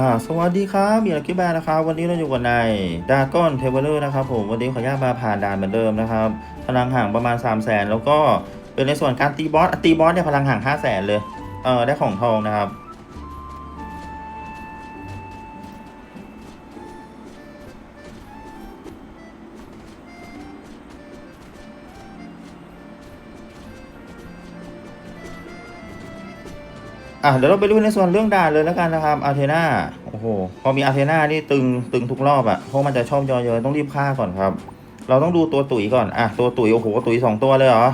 ่าสวัสดีครับมีลักกี้แบร์นะครับ วันนี้เราอยู่กันในดาก้อนเทเวอร์นะครับผมวันนี้ขออนุญาตมาผ่านด่านเหมือนเดิมนะครับพลังห่างประมาณ 3 0 0แสนแล้วก็เป็นในส่วนการตีบอสตีบอสเนี่ยพลังห่าง 5 0 0แสนเลยเออได้ของทองนะครับ อะเดี๋ยวเราไปดูในส่วนเรื่องด่านเลยแล้วกันนะครับอาเทนาโอ้โหพอมีอาเทนานี่ตึงตึงทุกรอบอะ่ะเพราะมันจะชอบยอเยอะต้องรีบฆ่าก่อนครับ เราต้องดูตัวตุ๋ยก่อนอะตัวตุ๋ยโอ้โหตุ๋ยสองตัวเลยเหรอ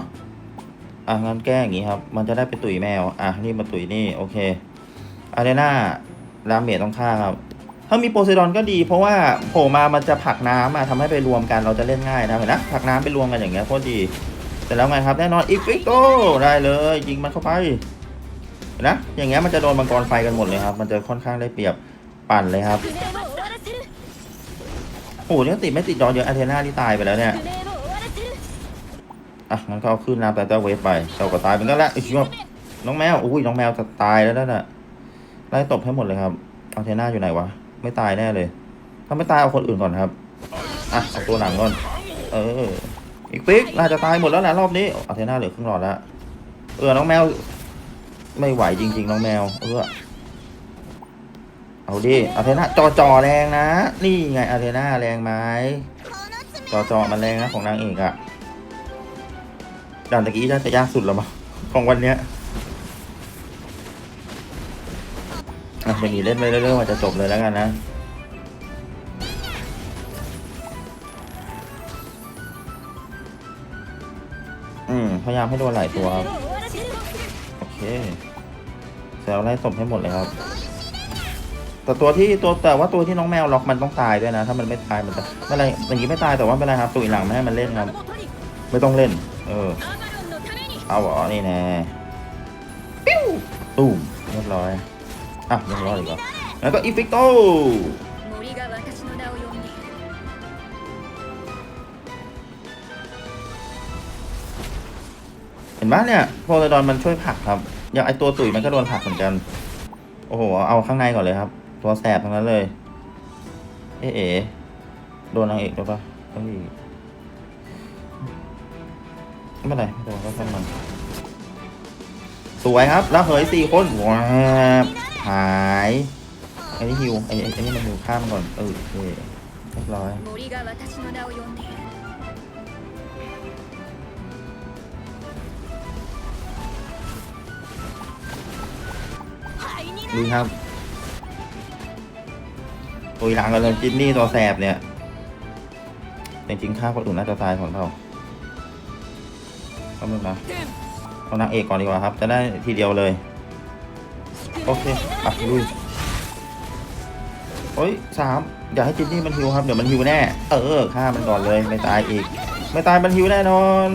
อะงั้นแก้อย่างงี้ครับ มันจะได้เป็นตุ๋ยแมวอะนี่มาตุ๋ยนี่โอเคอาเทนาลาเมจต้องฆ่าครับ ถ้ามีโพไซดอนก็ดี เพราะว่าโผล่มามันจะผลักน้ำอะทำให้ไปรวมกันเราจะเล่นง่ายนะเห็นนะผลักน้ำไปรวมกันอย่างเงี้ยโคตรดีเสร็จแล้วไงครับแน่นอนอีฟิกโกได้เลยยิงมันเข้าไป นะ อย่างเงี้ยมันจะโดนมังกรไฟกันหมดเลยครับ มันจะค่อนข้างได้เปรียบปั่นเลยครับโอ้โหเงยติดไม่ติดดอนเยอะอเทน่าที่ตายไปแล้วเนี่ยอะมันก็เอาขึ้นน้ำแต่เวฟไปเราก็ตายเป็นก็แล้วไอ้ชิบน้องแมวอุ้ยน้องแมวจะตายแล้วน่ะไล่ตบให้หมดเลยครับอเทน่าอยู่ไหนวะไม่ตายแน่เลย ถ้าไม่ตายเอาคนอื่นก่อนครับอะเอาตัวหนังก่อนเอออีกปิ๊กน่าจะตายหมดแล้วแหละรอบนี้อเทน่าเหลือครึ่งหลอดแล้วเออน้องแมว ไม่ไหวจริง ๆ น้องแมว เออเอาดิอาเทนาจอจอแรงนะ นี่ไงอาเทนาแรงไหมจอจอมันแรงนะของนางเอกอะด่านตะกี้น่าจะยากสุดแล้วมั้งของวันเนี้ยอะอย่างนี้เล่นไปเรื่อยๆมันจะจบเลยแล้วกันนะอืมพยายามให้โดนหลายตัวครับ คแซวไล่ศพให้หมดเลยครับ แต่ตัวที่ตัวแต่ว่าตัวที่น้องแมวล็อกมันต้องตายด้วยนะ ถ้ามันไม่ตายมันจะไม่อะไรอย่างนี้ไม่ตายแต่ว่าไม่เป็ไรครับตัวอีหลังไม่ให้มันเล่นครับ ไม่ต้องเล่น เออ เอาหรอนี่แน่ปิ้วตุ้มเรียบร้อยอะเรียบงรอดอีกเหรแล้วก็อีฟิกโต ห็นไหมเนี่ยโพลาดอนมันช่วยผลักครับ อย่างไอตัวตุ๋ยมันก็โดนผลักเหมือนกัน โอ้โห เอาข้างในก่อนเลยครับ ตัวแสบทั้งนั้นเลย เอ๊ะเอ๋โดนนางเอกด้วยปะเฮ้ยไม่เป็นไรไม่โดนก็ช่างมันสวยครับ แล้วเหยสี่คนว้าบหายไอ้นี่ฮิวไอ้ไอ้ไอ้นี่มันฮิวข้ามก่อนเออโอเคเรียบร้อย ดูครับตุยหลังกันเลยจินนี่ตัวแสบเนี่ยจริงๆฆ่าคนอื่นน่าจะตายของเราก็ไม่มาเอานางเอกก่อนดีกว่าครับ จะได้ทีเดียวเลย โอเคอะลุยโอ้ยสามอย่าให้จินนี่มันฮิวครับ เดี๋ยวมันฮิวแน่ เออฆ่ามันก่อนเลยไม่ตายอีก ไม่ตายมันฮิวแน่นอน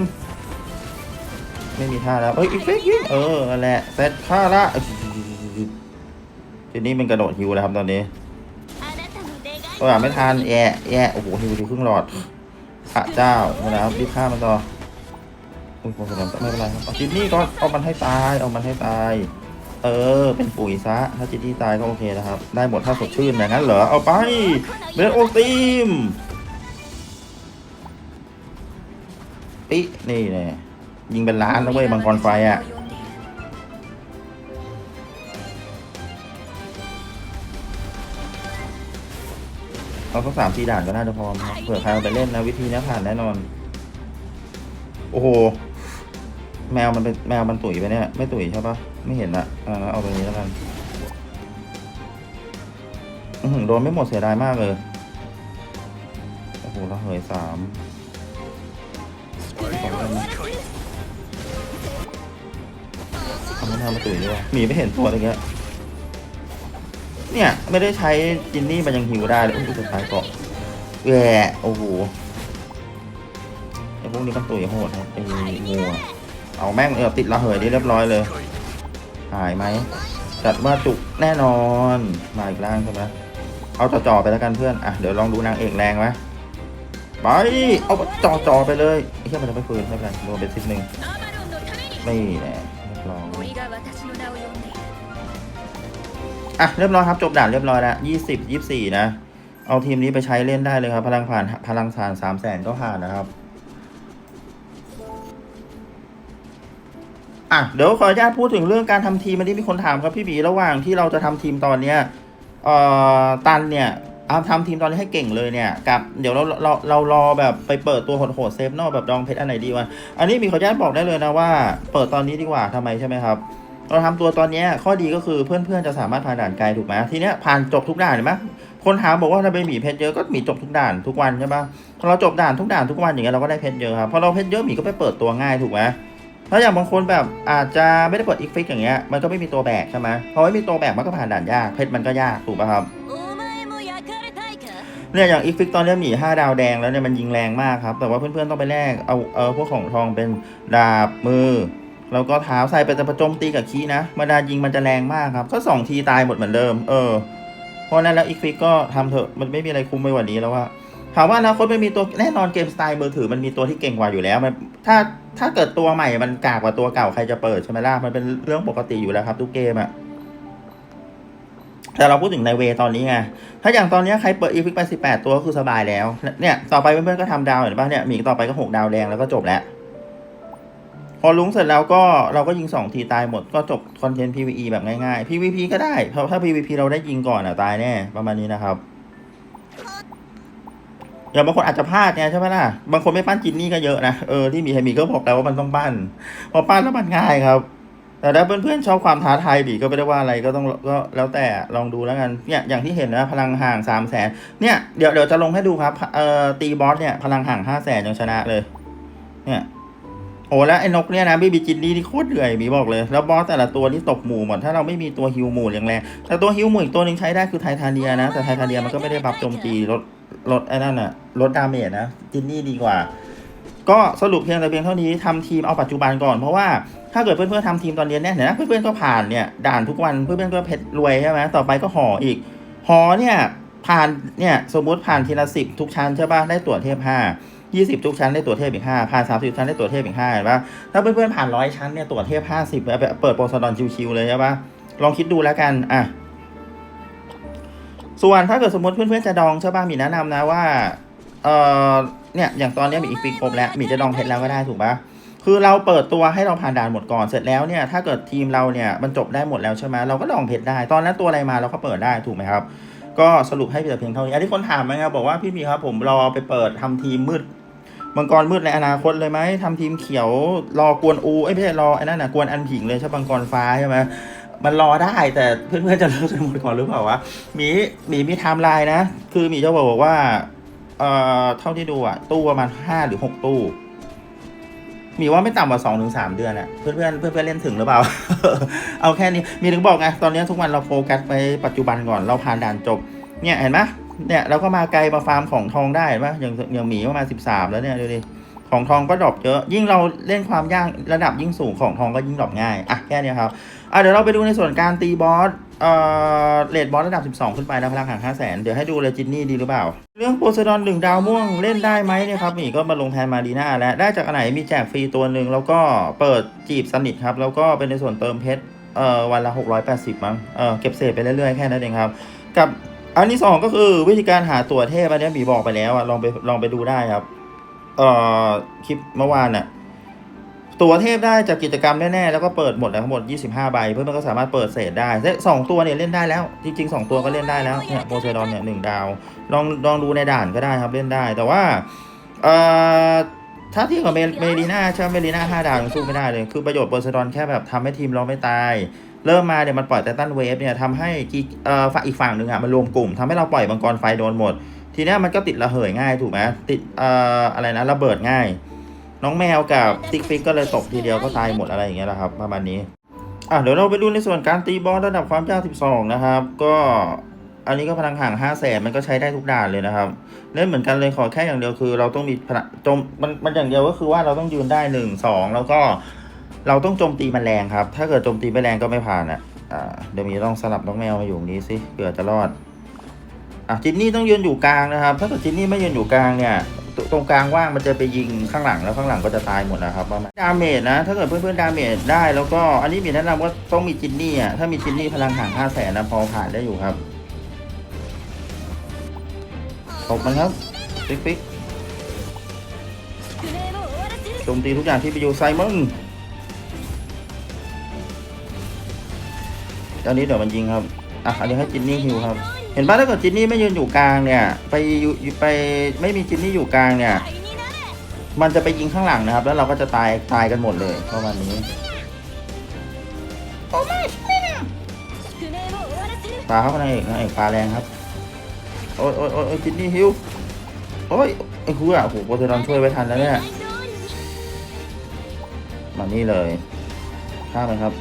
ไม่มีท่าแล้ว เอ้ยอีกเฟกยิงเออนั่นแหละเสร็จฆ่าละ ทีนี้มันกระโดดฮิวแล้วครับตอนนี้ตัวอ่านไม่ทานแย่แย่โอ้โหฮิวที่ครึ่งหลอดพระเจ้านะครับรีบฆ่ามันต่ออุ้ยโมเสลไม่เป็นไรครับจินนี่ก็เอามันให้ตายเอามันให้ตาย เออ เป็นปุ๋ยซะ ถ้าจินนี่ตายก็โอเคนะครับ ได้หมดถ้าสดชื่นอย่างนั้นเหรอ เอาไปเบลโอตีมปินี่เนี่ยยิงเป็นล้านแล้วเว้ยมังกรไฟอะ เอาสักสามสี่ด่านก็น่าจะพอครับเผื่อใครเอาไปเล่นนะวิธีนี้ผ่านแน่นอน โอ้โห แมวมันเป็นแมวมันตุ๋ยไปเนี่ย ไม่ตุ๋ยใช่ปะไม่เห็นอะอ่าเอาตรงนี้แล้วกันอือหือโดนไม่หมดเสียดายมากเลย โอ้โหแล้วเหยสามทำให้แมวมันตุ๋ยด้วยหมีไม่เห็นตัวอะไรเงี้ย เนี่ย ไม่ได้ใช้จินนี่มันยังหิวได้เลยอุ้ยจะตายเกาะแหวโอ้โหไอ้พวกนี้ก็ตัวโหดนะไอ้งูเอาแม่งเออติดระเหยได้เรียบร้อยเลยหายไหมจัดว่าจุกแน่นอนมาอีกร่างใช่ไหมเอาจ่อๆไปแล้วกันเพื่อนอะเดี๋ยวลองดูนางเอกแรงไหมไปเอาจ่อๆไปเลยเฮียมันจะไม่ฟื้นไม่เป็นไรรมเป็นสิบหนึ่งไม่แน่ลอง อะเรียบร้อยครับจบด่านเรียบร้อยแล้วยี่สิบยี่สี่นะ เอาทีมนี้ไปใช้เล่นได้เลยครับ พลังผ่านพลังผ่านสามแสนก็ผ่านนะครับ อะเดี๋ยวขออนุญาตพูดถึงเรื่องการทำทีมอันนี้มีคนถามครับพี่บีระหว่างที่เราจะทำทีมตอนเนี้ยเอ่อตันเนี่ยเอาทำทีมตอนนี้ให้เก่งเลยเนี่ยกับเดี๋ยวเราเราเรารอแบบไปเปิดตัวโหดๆเซฟนอกแบบดองเพชรอันไหนดีวะอันนี้มีขออนุญาตบอกได้เลยนะว่า เปิดตอนนี้ดีกว่าทำไมใช่ไหมครับ เราทำตัวตอนนี้ข้อดีก็คือเพื่อนๆจะสามารถผ่านด่านไกลถูกไหมทีนี้ผ่านจบทุกด่านเห็นไหมคนถามบอกว่าถ้าไปหมีเพชรเยอะก็หมีจบทุกด่านทุกวันใช่ปะพอเราจบด่านทุกด่านทุกวันอย่างเงี้ยเราก็ได้เพชรเยอะครับพอเราเพชรเยอะหมีก็ไปเปิดตัวง่ายถูกไหมถ้าอย่างบางคนแบบอาจจะไม่ได้เปิดอีกฟิกอย่างเงี้ยมันก็ไม่มีตัวแบกใช่ไหมพอไม่มีตัวแบกมันก็ผ่านด่านยากเพชรมันก็ยากถูกป่ะครับเนี่ยอย่างอีกฟิกตอนนี้หมีห้าดาวแดงแล้วเนี่ยมันยิงแรงมากครับแต่ว่าเพื่อนๆต้องไปแลกเอาเออพวกของทองเป็นดาบมือ แล้วก็เท้าใส่ไปแต่ประโจมตีกับคีนะมาดายิงมันจะแรงมากครับ ก็สองทีตายหมดเหมือนเดิม เออ เพราะนั้นแล้วอีฟิกก็ทำเถอะ มันไม่มีอะไรคุ้มไปกว่านี้แล้วว่าถามว่าอนาคตมันมีตัวแน่นอนเกมสไตล์มือถือมันมีตัวที่เก่งกว่าอยู่แล้วมันถ้าถ้าเกิดตัวใหม่มันกากกว่าตัวเก่าใครจะเปิดใช่ไหมล่ะมันเป็นเรื่องปกติอยู่แล้วครับทุกเกมอะแต่เราพูดถึงในเวตอนนี้ไงถ้าอย่างตอนนี้ใครเปิดอีฟิกไปสิบแปดตัวก็คือสบายแล้ว เนี่ยต่อไปเพื่อนๆก็ทำดาวเห็นป่ะเนี่ยมีต่อไปก็หกดาวแดงแล้วก็จบแล้ว พอลุงเสร็จแล้วก็เราก็ยิงสองทีตายหมดก็จบคอนเทนต์ PVE แบบง่ายๆ PVP ก็ได้ เพราะถ้า PVP เราได้ยิงก่อนอะตายแน่ ประมาณนี้นะครับอย่างบางคนอาจจะพลาดไงใช่ไหมล่ะ บางคนไม่ปั้นจินนี่ก็เยอะนะ เออที่มีใครมีก็บอกแล้วว่ามันต้องปั้น พอปั้นแล้วมันง่ายครับ แต่ถ้าเพื่อนๆชอบความท้าทายบีก็ไม่ได้ว่าอะไรก็ต้องก็แล้วแต่ลองดูแล้วกันเนี่ยอย่างที่เห็นนะพลังห่างสามแสนเนี่ยเดี๋ยวเดี๋ยวจะลงให้ดูครับเอ่อตีบอสเนี่ยพลังห่างห้าแสนยังชนะเลย เนี่ย โอ้แล้วไอ้นกเนี่ยนะบีบีจินนี่นี่โคตรเหนื่อยบีบอกเลย แล้วบอสแต่ละตัวนี่ตกหมู่หมดถ้าเราไม่มีตัวฮิวหมู่อย่างแรงแต่ตัวฮิวหมู่อีกตัวหนึ่งใช้ได้คือไททาเนียนะ แต่ไททาเนียมันก็ไม่ได้บัฟโจมตีลดลดไอ้นั่นอะลดดาเมจนะจินนี่ดีกว่า ก็สรุปเพียงแต่เพียงเท่านี้ทำทีมเอาปัจจุบันก่อนเพราะว่าถ้าเกิดเพื่อนๆทำทีมตอนเรียนเนี่ยเห็นนะเพื่อนๆก็ผ่านเนี่ยด่านทุกวันเพื่อนๆก็เพชรรวยใช่ไหมต่อไปก็ห่ออีกห่อเนี่ยผ่านเนี่ยสมมุติผ่านทีละสิบทุกชั้นใช่ป่ะได้ตั๋วเทพห้า ยี่สิบทุกชั้นได้ตัวเทพอีกห้าผ่านสามสิบชั้นได้ตัวเทพอีกห้าเห็นปะถ้าเพื่อนๆผ่านร้อยชั้นเนี่ยตัวเทพห้าสิบเปิดโปรโซดอนชิวๆเลยใช่ปะลองคิดดูแล้วกันอะส่วนถ้าเกิดสมมติเพื่อนๆจะดองใช่ปะมีแนะนำนะว่าเอ่อเนี่ยอย่างตอนนี้มีอีกปีครบแล้วมีจะดองเพชรแล้วก็ได้ถูกปะคือเราเปิดตัวให้เราผ่านด่านหมดก่อนเสร็จแล้วเนี่ยถ้าเกิดทีมเราเนี่ยมันจบได้หมดแล้วใช่ไหมเราก็ดองเพชรได้ ตอนนั้นตัวอะไรมาเราก็เปิดได้ถูกไหมครับ ก็สรุปให้แต่เพียงเท่านี้อันนี้คนถามมาไงบอกว่าพี่มีครับผมรอไปเปิดทำทีมมืดมังกรมืดในอนาคตเลยไหมทำทีมเขียวรอกวนอูเอ้ไม่ใช่รอไอ้นั่นน่ะกวนอันผิงเลยใช่ปะมังกรฟ้าใช่ไหมมันรอได้แต่เพื่อนๆจะเลิกกันหมดก่อนหรือเปล่าวะหมีหมีมีไทม์ไลน์นะ คือหมีจะบอกว่าเอ่อเท่าที่ดูอะตู้ประมาณห้าหรือหกตู้ มีว่าไม่ต่ำกว่าสองถึงสามเดือนอะเพื่อนเพื่อนเพื่อนเพื่อนเล่นถึงหรือเปล่า เอาแค่นี้มีถึงบอกไงตอนนี้ทุกวันเราโฟกัสไปปัจจุบันก่อนเราผ่านด่านจบ เนี่ยเห็นไหมเนี่ยเราก็มาไกลมาฟาร์มของทองได้เห็นปะอย่างอย่างหมีประมาณสิบสามแล้วเนี่ยดูดิของทองก็ดรอปเยอะ ยิ่งเราเล่นความยากระดับยิ่งสูงของทองก็ยิ่งดรอปง่าย อะแค่นี้ครับ อะเดี๋ยวเราไปดูในส่วนการตีบอส เอ่อเลดบอสระดับ 12 ขึ้นไปนะพลังหาง5 0 0 0 0นเดี๋ยวให้ดูเลยจินนี่ดีหรือเปล่า เรื่องโพไซดอนหนึ่งดาวม่วงเล่นได้ไหมเนี่ยครับนี่ก็มาลงแทนมาดีน่าแล้วได้จากอันไหนมีแจกฟรีตัวหนึ่งแล้วก็เปิดจีบสนิทครับ แล้วก็เป็นในส่วนเติมเพชรเอ่อวันละ 680 มั้งเออเก็บเศษไปเรื่อยๆ แค่นั้นเองครับ กับอันที่สองก็คือวิธีการหาตัวเทพอันนี้ยบีบอกไปแล้วอะลองไปลองไปดูได้ครับเอ่อคลิปเมื่อวานน่ะ ตัวเทพได้จากกิจกรรมแน่ๆแล้วก็เปิดหมดแล้วทั้งหมด 25 ใบ เพื่อนๆก็สามารถเปิดเศษได้สองตัวเนี่ยเล่นได้แล้ว จริงๆ 2 ตัวก็เล่นได้แล้วเนี่ยโพไซดอนเนี่ยหนึ่งดาว ลองลองดูในด่านก็ได้ครับเล่นได้ แต่ว่าเอ่อถ้าเทียบกับเมลีน่าใช่ไหมเมลีน่าห้าดาวยังสู้ไม่ได้เลย คือประโยชน์โพไซดอนแค่แบบทำให้ทีมเราไม่ตาย เริ่มมาเนี่ยมันปล่อยไททันเวฟเนี่ยทำให้กีเอ่อฝั่งอีกฝั่งหนึ่งอะมันรวมกลุ่มทำให้เราปล่อยมังกรไฟโดนหมด ทีเนี้ยมันก็ติดระเหยง่ายถูกไหมติดเอ่ออะไรนะระเบิดง่าย น้องแมวกับติ๊กฟิกก็เลยตกทีเดียวก็ตายหมดอะไรอย่างเงี้ยแหละครับประมาณนี้อะเดี๋ยวเราไปดูในส่วนการตีบอลระดับความยาก 12 นะครับ ก็อันนี้ก็พลังห่าง5 0 0แสนมันก็ใช้ได้ทุกด่านเลยนะครับเล่นเหมือนกันเลยขอแค่อย่างเดียวคือ เราต้องมีพลังจมมันมันอย่างเดียวก็คือว่าเราต้องยืนได้หนึ่งสองแล้วก็เราต้องโจมตีมันแรงครับ ถ้าเกิดโจมตีไม่แรงก็ไม่ผ่านอะอ่าเดี๋ยวมีต้องสลับน้องแมวมาอยู่นี้สิเผื่อจะรอดอะจินนี่ต้องยืนอยู่กลางนะครับ ถ้าเกิดจินนี่ไม่ยืนอยู่กลางเนี่ย ตรงกลางว่างมันจะไปยิงข้างหลังแล้วข้างหลังก็จะตายหมดนะครับว่าดาเมจนะ ถ้าเกิดเพื่อนๆดาเมจได้ แล้วก็อันนี้มีแนะนำว่าต้องมีจินนี่อะถ้ามีจินนี่พลังห่างห้าแสนนะพอผ่านได้อยู่ครับตบมันครับปิ๊กปิ๊กโจมตีทุกอย่างที่ไปอยู่ไซมอนตอนนี้เดี๋ยวมันยิงครับ อะอันนี้ให้จินนี่ฮิวครับ เห็นป่ะถ้าเกิดจินนี่ไม่ยืนอยู่กลางเนี่ย ไปไปไม่มีจินนี่อยู่กลางเนี่ย มันจะไปยิงข้างหลังนะครับ แล้วเราก็จะตายตายกันหมดเลยประมาณนี้ปลาเขาก็นางเอกนางอ้ปลาแรงครับ โอ้ยโอ้ยโอ้ยจินนี่ฮิวโอ้ยไอ้คู่อะโหโปเทนอนช่วยไว้ทันแล้วเนี่ยมานี่เลยข้ามเลครับ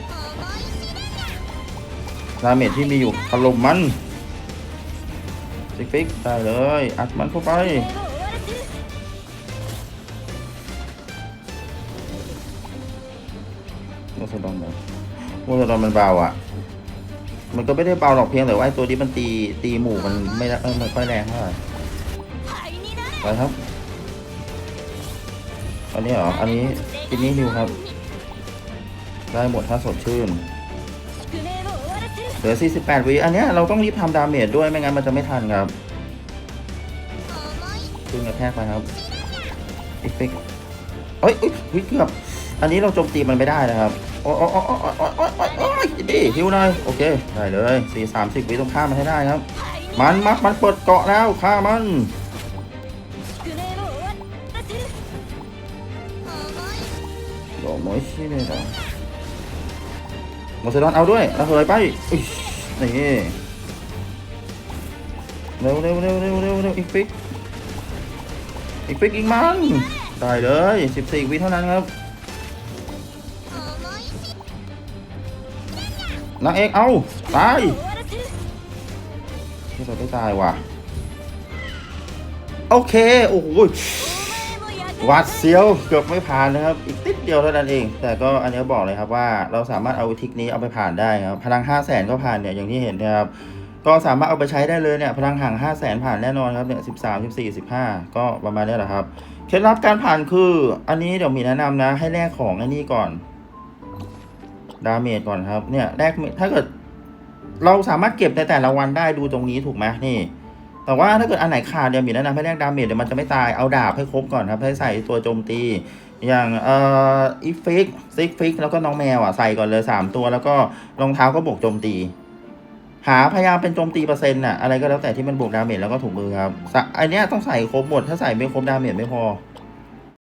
ดาเมจที่มีอยู่ถล่มมัน ฟิกฟิกได้เลย อัดมันเข้าไป โมซาดอนมันโมซาดอนมันเบาอะ มันก็ไม่ได้เบาหรอกเพียงแต่ว่าตัวนี้มันตีตีหมู่มันไม่ได้ไม่ค่อยแรงเท่าไหร่ไปครับ อันนี้เหรอ อันนี้อันี้นิวครับ ได้หมดถ้าสดชื่น ลือ 48วิอันนี้เราต้องรีบทำดาเมจด้วยไม่งั้นมันจะไม่ทันครับคุณกระแทกไปครับอีฟิกเอ้ยอุ้ยเกือบอันนี้เราโจมตีมันไม่ได้นะครับโอ้ยโอ้ยโอ้ยโอ้ยโอ้ยโอ้ยโอ้ยดีฮิวหน่อยโอเคได้เลยสี่สามสิบวิต้องฆ่ามันให้ได้ครับ มันมัดมันเปิดเกาะแล้วฆ่ามันโดนมอยชิเลยนะ มอสเซดอนเอาด้วยระเหยไปนี่เร็วเร็วเร็วเร็วเร็วเร็วอีกฟิกอีกฟิกอีกมันได้เลย14วิเท่านั้นครับนางเอกเอาตายที่เราได้ตายว่ะโอเค โอ้โห วัดเสียวเกือบไม่ผ่านนะครับ อีกนิดเดียวเท่านั้นเอง แต่ก็อันนี้บอกเลยครับว่าเราสามารถเอาทิกนี้เอาไปผ่านได้ครับพลัง 5 0 0แสนก็ผ่านเนี่ยอย่างที่เห็นนะครับก็สามารถเอาไปใช้ได้เลยเนี่ยพลังห่าง 5 0 0แสนผ่านแน่นอนครับเนี่ย13 14 15ก็ประมาณนี้แหละครับเคล็ดลับการผ่านคือ อันนี้เดี๋ยวมีแนะนำนะ ให้แลกของไอ้นี่ก่อนดาเมจก่อนครับเนี่ยแลกถ้าเกิด เราสามารถเก็บในแต่ละวันได้ดูตรงนี้ถูกไหมนี่ แต่ว่าถ้าเกิดอันไหนขาดเดี๋ยวมีแนะนำให้แลกดาเมจเดี๋ยวมันจะไม่ตายเอาดาบให้ครบก่อนครับให้ใส่ตัวโจมตี อย่างเอ่ออีฟิกซิกฟิกแล้วก็น้องแมวอะใส่ก่อนเลยสามตัว แล้วก็รองเท้าก็บวกโจมตี หาพยายามเป็นโจมตีเปอร์เซ็นต์น่ะอะไรก็แล้วแต่ที่มันบวกดาเมจแล้วก็ถุงมือครับสะอันเนี้ยต้องใส่ครบหมดถ้าใส่ไม่ครบดาเมจไม่พอ